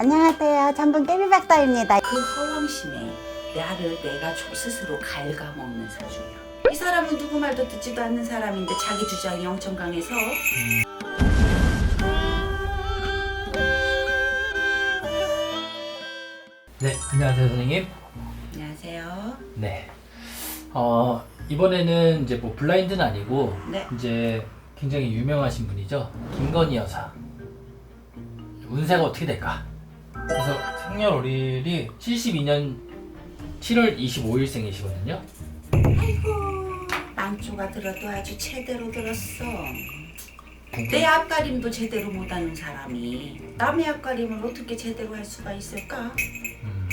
안녕하세요. 전분 깨비박사입니다. 그 허황심에 나를 내가 조- 스스로 갉아먹는 사주야. 이 사람은 누구 말도 듣지도 않는 사람인데 자기 주장이 엄청 강해서 네, 안녕하세요, 선생님. 안녕하세요. 네. 어, 이번에는 이제 뭐 블라인드는 아니고 네. 이제 굉장히 유명하신 분이죠. 김건희 여사. 운세가 어떻게 될까? 그래서 생년월일이 72년 7월 25일생이시거든요. 아이고 망조가 들어도 아주 제대로 들었어. 내 앞가림도 제대로 못하는 사람이 남의 앞가림을 어떻게 제대로 할 수가 있을까? 음,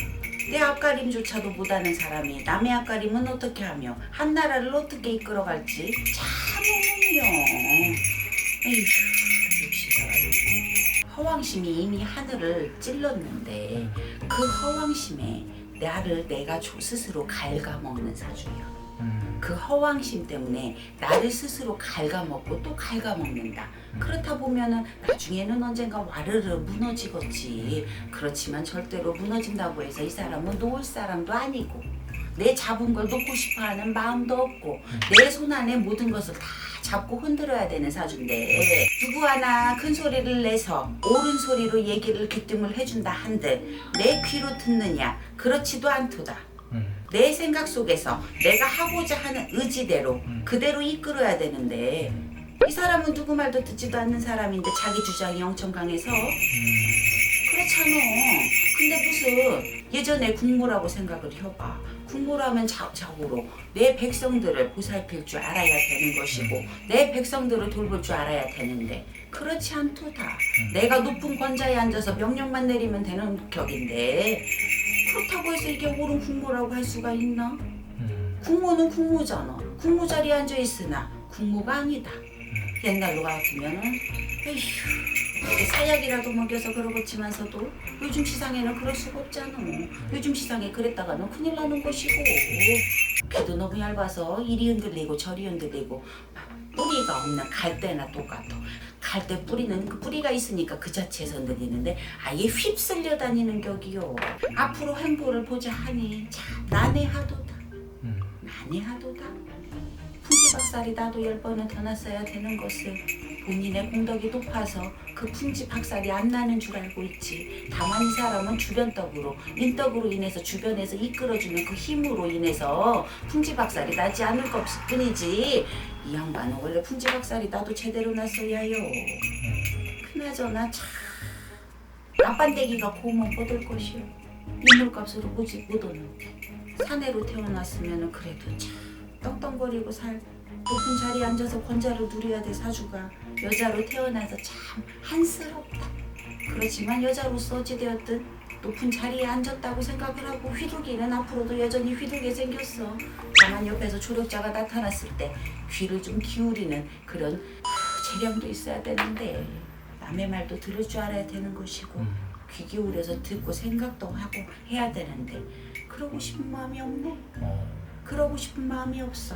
내 앞가림조차도 못하는 사람이 남의 앞가림은 어떻게 하며 한 나라를 어떻게 이끌어갈지 참 어머니요. 에휴. 허황심이 이미 하늘을 찔렀는데 그 허황심에 나를 내가 조 스스로 갉아먹는 사주야. 음, 그 허황심 때문에 나를 스스로 갉아먹고 또 갉아먹는다. 그렇다 보면은 나중에는 언젠가 와르르 무너지겠지. 그렇지만 절대로 무너진다고 해서 이 사람은 놓을 사람도 아니고 내 잡은 걸 놓고 싶어하는 마음도 없고 내 손 안에 모든 것을 다 잡고 흔들어야 되는 사주인데 누구 하나 큰 소리를 내서 옳은 소리로 얘기를 귀뜸을 해준다 한들 내 귀로 듣느냐 그렇지도 않도다. 음, 내 생각 속에서 내가 하고자 하는 의지대로 음. 그대로 이끌어야 되는데 이 사람은 누구 말도 듣지도 않는 사람인데 자기 주장이 엄청 강해서 음, 그렇잖아. 근데 무슨 예전에 국무라고 생각을 해봐. 국무라면 자적으로 내 백성들을 보살필 줄 알아야 되는 것이고 내 백성들을 돌볼 줄 알아야 되는데 그렇지 않도다. 내가 높은 권좌에 앉아서 명령만 내리면 되는 격인데 그렇다고 해서 이게 옳은 국무라고 할 수가 있나? 음, 국무는 국무잖아. 국무 자리에 앉아 있으나 국무가 아니다. 옛날로 같으면은 에휴 사약이라도 먹여서 그러겠지만서도 요즘 시상에는 그럴 수가 없잖아. 요즘 시상에 그랬다가는 큰일 나는 것이고 귀도 너무 얇아서 이리 흔들리고 저리 흔들리고 뿌리가 없는 갈대나 똑같아. 갈대 뿌리는 그 뿌리가 있으니까 그 자체에서 흔들리는데 아예 휩쓸려 다니는 격이요. 앞으로 행보를 보자 하니 참 난해하도다. 음, 난해하도다. 풍지박살이 나도 열 번은 더 났어야 되는 것을 본인의 공덕이 높아서 그 풍지박살이 안 나는 줄 알고 있지. 다만 이 사람은 주변 떡으로 인덕으로 인해서 주변에서 이끌어주는 그 힘으로 인해서 풍지박살이 나지 않을 것 뿐이지. 이 양반은 원래 풍지박살이 나도 제대로 났어야요. 그나저나 참 앞반대기가 고우면 뻗을 것이요. 인물값으로 보지 못 오는데 사내로 태어났으면 그래도 참 떵떵거리고 살 높은 자리에 앉아서 권자를 누려야 될 사주가 여자로 태어나서 참 한스럽다. 그렇지만 여자로서 어찌되었든 높은 자리에 앉았다고 생각을 하고 휘두기는 앞으로도 여전히 휘두게 생겼어. 다만 옆에서 조력자가 나타났을 때 귀를 좀 기울이는 그런 재량도 있어야 되는데 남의 말도 들을 줄 알아야 되는 것이고 음. 귀 기울여서 듣고 생각도 하고 해야 되는데 그러고 싶은 마음이 없네. 어, 그러고 싶은 마음이 없어.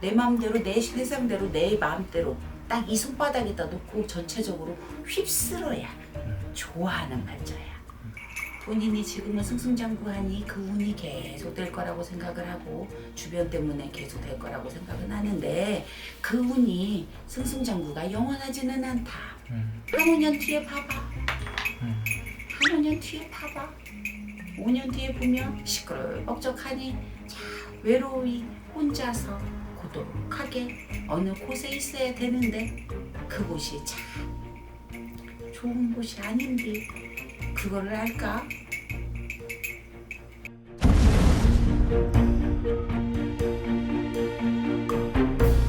내 마음대로 내 세상대로 내 마음대로 딱 이 손바닥에다 놓고 전체적으로 휩쓸어야 좋아하는 발자야. 본인이 지금은 승승장구하니 그 운이 계속 될 거라고 생각을 하고 주변 때문에 계속 될 거라고 생각은 하는데 그 운이 승승장구가 영원하지는 않다. 음, 한 5년 뒤에 봐봐. 음, 한 5년 뒤에 봐봐. 5년 뒤에 보면 시끌벅적하니 참 외로이 혼자서 고독하게 어느 곳에 있어야 되는데 그곳이 참 좋은 곳이 아닌데 그거를 알까?